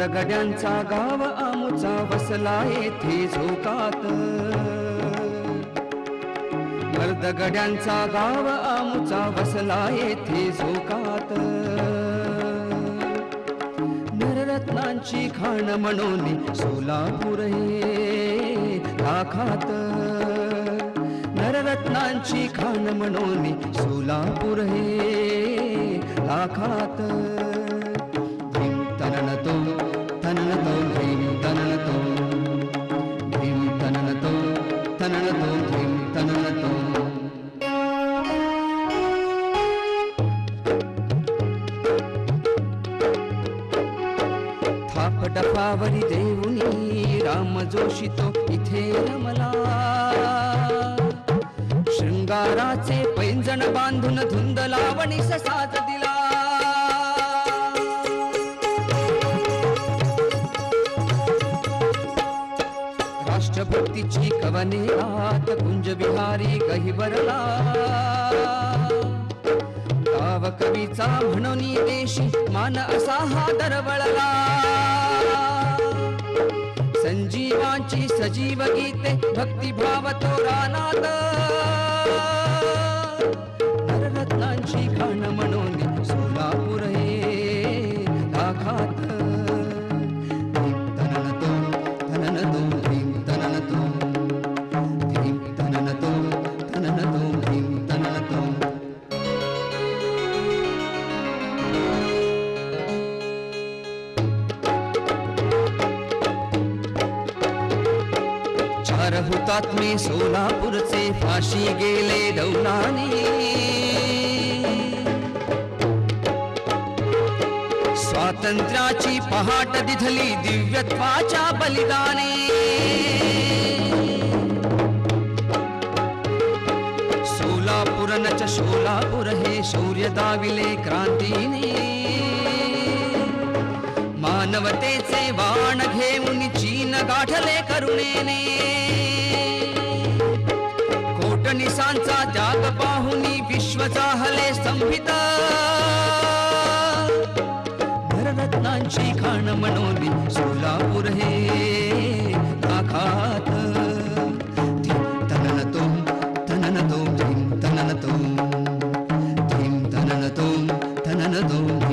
दगड्यांचा गाव आमुचा वसला येथे झोकात. मर्दगड्यांचा गाव आमुचा वसला येथे झोकात. नररत्नांची खाण म्हणून सोलापूर हे लाखात नररत्नांची खाण म्हणून सोलापूर हे लाखात तननतो भीम तननतो थाप डफावरी देऊनी राम जोशी तो इथे रमला. शृंगाराचे पैंजण बांधून धुंद लावणीस साथ दिला. राष्ट्रभक्तीची कवने आत कुंज विहारी गहिवरला गाव कवीचा म्हणून देशी मान असा हा दरवळला. संजीवांची सजीव गीते भक्तिभाव तो रानात. चार मी सोलापूरचे फाशी गेले डौलाने स्वातंत्र्याची पहाट दिधली दिव्यत्वाच्या बलिदानी. सोलापूर नच सोलापूर हे शौर्य दाविले क्रांतीने. मानवतेचे वाण घेऊन चीन गाठले करुणेने. कोटनिसांचा त्याग पाहुनी विश्व चाहले संभित. नररत्नांची खाण म्हणून सोलापूर हे आखात धीम तननतो तननतो धीम तननतो धीम तननतो तननतो धीम तननतो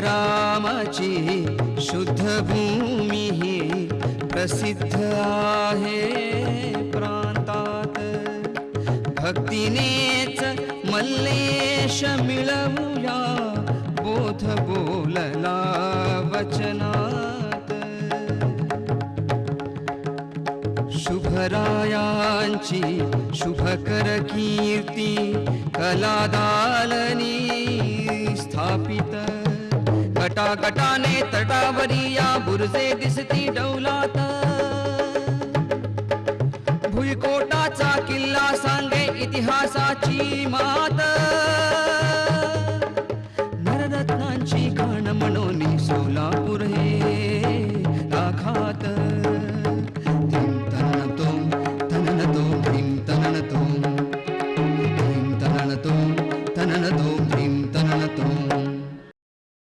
रामाची शुद्ध भूमी ही प्रसिद्ध आहे प्रांतात. भक्तीनेच मल्लेश मिळवूया बोध बोलला वचनात. शुभरायांची शुभकर कीर्ती कलादालनी गटागटाने तटावरी या बुरजे दिसती डौलात. भुईकोटाचा किल्ला सांगे इतिहासाची मात.